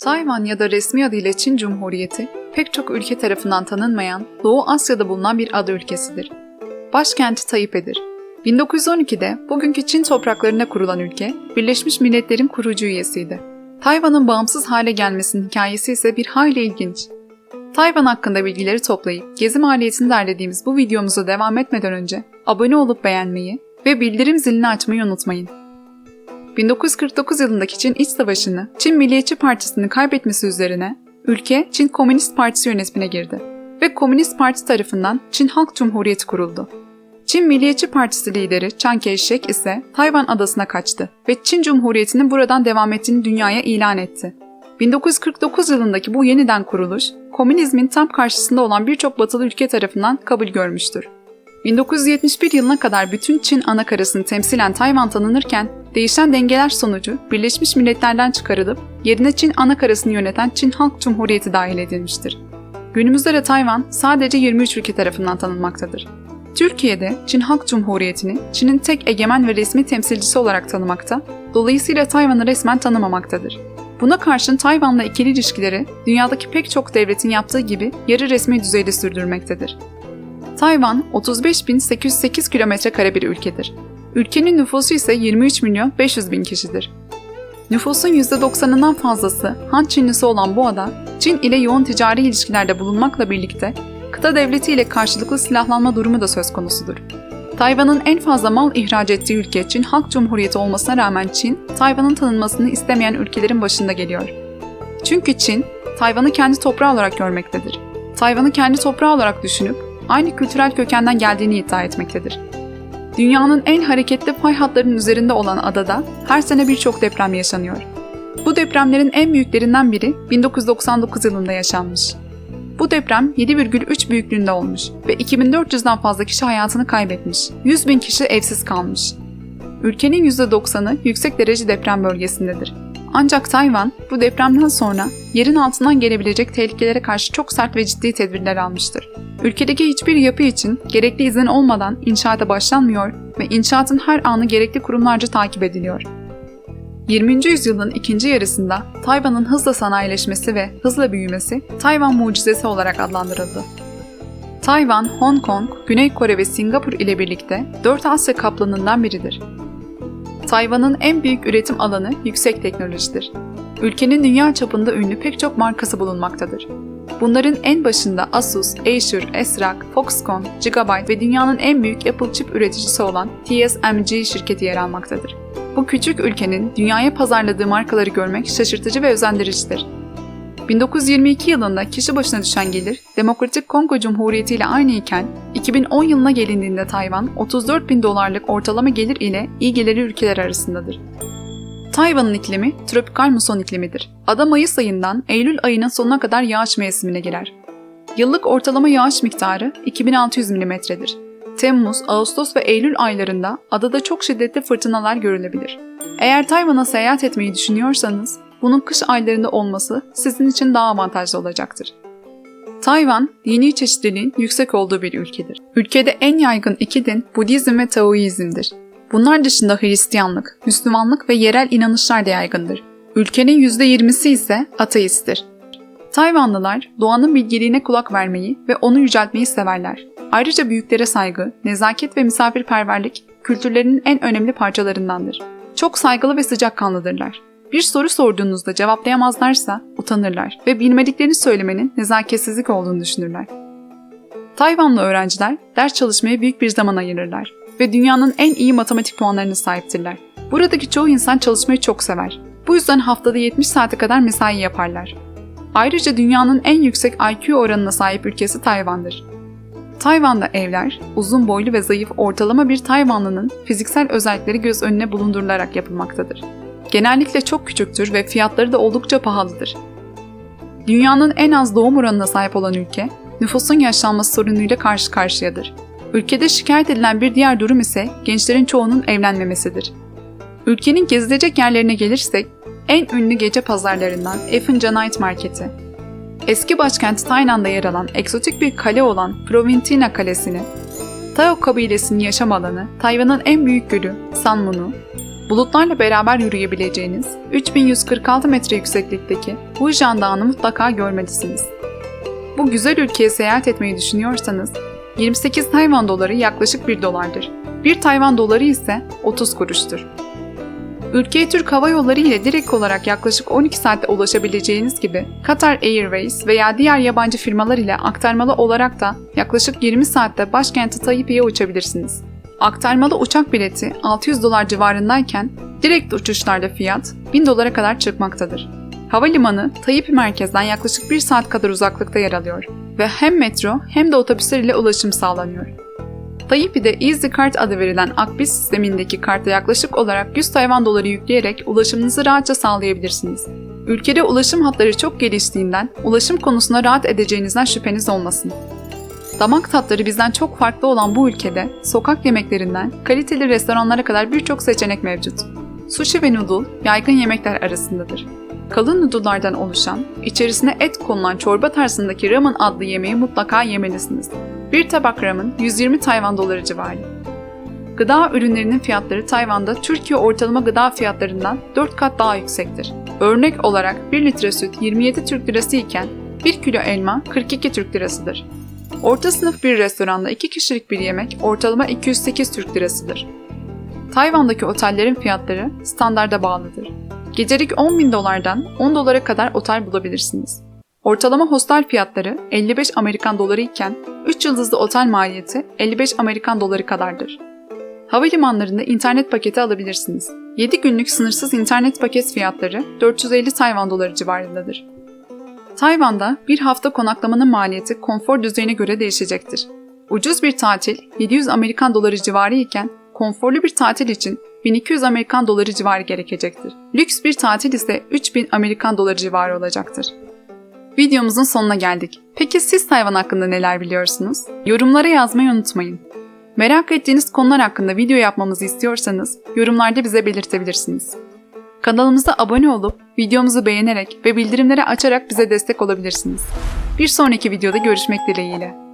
Tayvan ya da resmi adıyla Çin Cumhuriyeti, pek çok ülke tarafından tanınmayan Doğu Asya'da bulunan bir ada ülkesidir. Başkenti Taipei'dir. 1912'de bugünkü Çin topraklarına kurulan ülke, Birleşmiş Milletler'in kurucu üyesiydi. Tayvan'ın bağımsız hale gelmesinin hikayesi ise bir hayli ilginç. Tayvan hakkında bilgileri toplayıp gezi maliyetini derlediğimiz bu videomuza devam etmeden önce abone olup beğenmeyi ve bildirim zilini açmayı unutmayın. 1949 yılındaki Çin İç Savaşı'nı Çin Milliyetçi Partisi'nin kaybetmesi üzerine ülke Çin Komünist Partisi yönetimine girdi ve Komünist Parti tarafından Çin Halk Cumhuriyeti kuruldu. Çin Milliyetçi Partisi lideri Chiang Kai-shek ise Tayvan adasına kaçtı ve Çin Cumhuriyeti'nin buradan devam ettiğini dünyaya ilan etti. 1949 yılındaki bu yeniden kuruluş, komünizmin tam karşısında olan birçok batılı ülke tarafından kabul görmüştür. 1971 yılına kadar bütün Çin anakarasını temsilen Tayvan tanınırken, değişen dengeler sonucu Birleşmiş Milletler'den çıkarılıp yerine Çin anakarasını yöneten Çin Halk Cumhuriyeti dahil edilmiştir. Günümüzde de Tayvan sadece 23 ülke tarafından tanınmaktadır. Türkiye'de Çin Halk Cumhuriyeti'ni Çin'in tek egemen ve resmi temsilcisi olarak tanımakta, dolayısıyla Tayvan'ı resmen tanımamaktadır. Buna karşın Tayvan'la ikili ilişkileri dünyadaki pek çok devletin yaptığı gibi yarı resmi düzeyde sürdürmektedir. Tayvan 35.808 kilometre kare bir ülkedir. Ülkenin nüfusu ise 23 milyon 500 bin kişidir. Nüfusun %90'ından fazlası Han Çinlisi olan bu ada, Çin ile yoğun ticari ilişkilerde bulunmakla birlikte kıta devleti ile karşılıklı silahlanma durumu da söz konusudur. Tayvan'ın en fazla mal ihraç ettiği ülke Çin Halk Cumhuriyeti olmasına rağmen Çin, Tayvan'ın tanınmasını istemeyen ülkelerin başında geliyor. Çünkü Çin, Tayvan'ı kendi toprağı olarak görmektedir. Tayvan'ı kendi toprağı olarak düşünüp aynı kültürel kökenden geldiğini iddia etmektedir. Dünyanın en hareketli pay hatlarının üzerinde olan adada her sene birçok deprem yaşanıyor. Bu depremlerin en büyüklerinden biri 1999 yılında yaşanmış. Bu deprem 7,3 büyüklüğünde olmuş ve 2400'den fazla kişi hayatını kaybetmiş. 100 bin kişi evsiz kalmış. Ülkenin %90'ı yüksek derece deprem bölgesindedir. Ancak Tayvan bu depremden sonra yerin altından gelebilecek tehlikelere karşı çok sert ve ciddi tedbirler almıştır. Ülkedeki hiçbir yapı için gerekli izin olmadan inşaata başlanmıyor ve inşaatın her anı gerekli kurumlarca takip ediliyor. 20. yüzyılın ikinci yarısında Tayvan'ın hızla sanayileşmesi ve hızla büyümesi Tayvan mucizesi olarak adlandırıldı. Tayvan, Hong Kong, Güney Kore ve Singapur ile birlikte 4 Asya kaplanından biridir. Tayvan'ın en büyük üretim alanı yüksek teknolojidir. Ülkenin dünya çapında ünlü pek çok markası bulunmaktadır. Bunların en başında Asus, Acer, Esrak, Foxconn, Gigabyte ve dünyanın en büyük Apple çip üreticisi olan TSMC şirketi yer almaktadır. Bu küçük ülkenin dünyaya pazarladığı markaları görmek şaşırtıcı ve özendiricidir. 1922 yılında kişi başına düşen gelir, Demokratik Kongo Cumhuriyeti ile aynı iken, 2010 yılına gelindiğinde Tayvan, 34 bin dolarlık ortalama gelir ile iyi gelirli ülkeler arasındadır. Tayvan'ın iklimi tropikal muson iklimidir. Ada Mayıs ayından Eylül ayının sonuna kadar yağış mevsimine girer. Yıllık ortalama yağış miktarı 2600 mm'dir. Temmuz, Ağustos ve Eylül aylarında adada çok şiddetli fırtınalar görülebilir. Eğer Tayvan'a seyahat etmeyi düşünüyorsanız, bunun kış aylarında olması sizin için daha avantajlı olacaktır. Tayvan, dini çeşitliliğin yüksek olduğu bir ülkedir. Ülkede en yaygın iki din Budizm ve Taoizm'dir. Bunlar dışında Hristiyanlık, Müslümanlık ve yerel inanışlar da yaygındır. Ülkenin %20'si ise ateisttir. Tayvanlılar doğanın bilgeliğine kulak vermeyi ve onu yüceltmeyi severler. Ayrıca büyüklere saygı, nezaket ve misafirperverlik kültürlerinin en önemli parçalarındandır. Çok saygılı ve sıcakkanlıdırlar. Bir soru sorduğunuzda cevaplayamazlarsa utanırlar ve bilmediklerini söylemenin nezaketsizlik olduğunu düşünürler. Tayvanlı öğrenciler ders çalışmaya büyük bir zaman ayırırlar ve dünyanın en iyi matematik puanlarına sahiptirler. Buradaki çoğu insan çalışmayı çok sever. Bu yüzden haftada 70 saate kadar mesai yaparlar. Ayrıca dünyanın en yüksek IQ oranına sahip ülkesi Tayvan'dır. Tayvan'da evler, uzun boylu ve zayıf ortalama bir Tayvanlının fiziksel özellikleri göz önüne bulundurularak yapılmaktadır. Genellikle çok küçüktür ve fiyatları da oldukça pahalıdır. Dünyanın en az doğum oranına sahip olan ülke, nüfusun yaşlanması sorunuyla karşı karşıyadır. Ülkede şikayet edilen bir diğer durum ise gençlerin çoğunun evlenmemesidir. Ülkenin gezilecek yerlerine gelirsek, en ünlü gece pazarlarından Effinja Night Market'i, eski başkent Tayland'da yer alan egzotik bir kale olan Provintina Kalesi'ni, Tao kabilesinin yaşam alanı, Tayvan'ın en büyük gölü Sanmun'u, Bulutlarla beraber yürüyebileceğiniz 3146 metre yükseklikteki Huijan Dağı'nı mutlaka görmelisiniz. Bu güzel ülkeye seyahat etmeyi düşünüyorsanız 28 Tayvan doları yaklaşık 1 dolardır. 1 Tayvan doları ise 30 kuruştur. Ülkeye Türk Hava Yolları ile direkt olarak yaklaşık 12 saatte ulaşabileceğiniz gibi Qatar Airways veya diğer yabancı firmalar ile aktarmalı olarak da yaklaşık 20 saatte başkenti Taipei'ye uçabilirsiniz. Aktarmalı uçak bileti 600 dolar civarındayken direkt uçuşlarda fiyat 1000 dolara kadar çıkmaktadır. Havalimanı Taipei merkezden yaklaşık 1 saat kadar uzaklıkta yer alıyor ve hem metro hem de otobüsler ile ulaşım sağlanıyor. Taipei'de Easy Card adı verilen Akbis sistemindeki karta yaklaşık olarak 100 Tayvan doları yükleyerek ulaşımınızı rahatça sağlayabilirsiniz. Ülkede ulaşım hatları çok geliştiğinden ulaşım konusunda rahat edeceğinizden şüpheniz olmasın. Damak tatları bizden çok farklı olan bu ülkede sokak yemeklerinden kaliteli restoranlara kadar birçok seçenek mevcut. Sushi ve noodle yaygın yemekler arasındadır. Kalın noodle'lardan oluşan, içerisine et konulan çorba tarzındaki ramen adlı yemeği mutlaka yemelisiniz. Bir tabak ramen 120 Tayvan doları civarı. Gıda ürünlerinin fiyatları Tayvan'da Türkiye ortalama gıda fiyatlarından 4 kat daha yüksektir. Örnek olarak 1 litre süt 27 Türk lirası iken 1 kilo elma 42 Türk lirasıdır. Orta sınıf bir restoranda 2 kişilik bir yemek ortalama 208 Türk lirasıdır. Tayvan'daki otellerin fiyatları standarda bağlıdır. Gecelik 10 bin dolardan 10 dolara kadar otel bulabilirsiniz. Ortalama hostel fiyatları 55 Amerikan doları iken 3 yıldızlı otel maliyeti 55 Amerikan doları kadardır. Havalimanlarında internet paketi alabilirsiniz. 7 günlük sınırsız internet paket fiyatları 450 Tayvan doları civarındadır. Tayvan'da bir hafta konaklamanın maliyeti konfor düzeyine göre değişecektir. Ucuz bir tatil 700 Amerikan doları civarı iken konforlu bir tatil için 1200 Amerikan doları civarı gerekecektir. Lüks bir tatil ise 3000 Amerikan doları civarı olacaktır. Videomuzun sonuna geldik. Peki siz Tayvan hakkında neler biliyorsunuz? Yorumlara yazmayı unutmayın. Merak ettiğiniz konular hakkında video yapmamızı istiyorsanız yorumlarda bize belirtebilirsiniz. Kanalımıza abone olup videomuzu beğenerek ve bildirimleri açarak bize destek olabilirsiniz. Bir sonraki videoda görüşmek dileğiyle.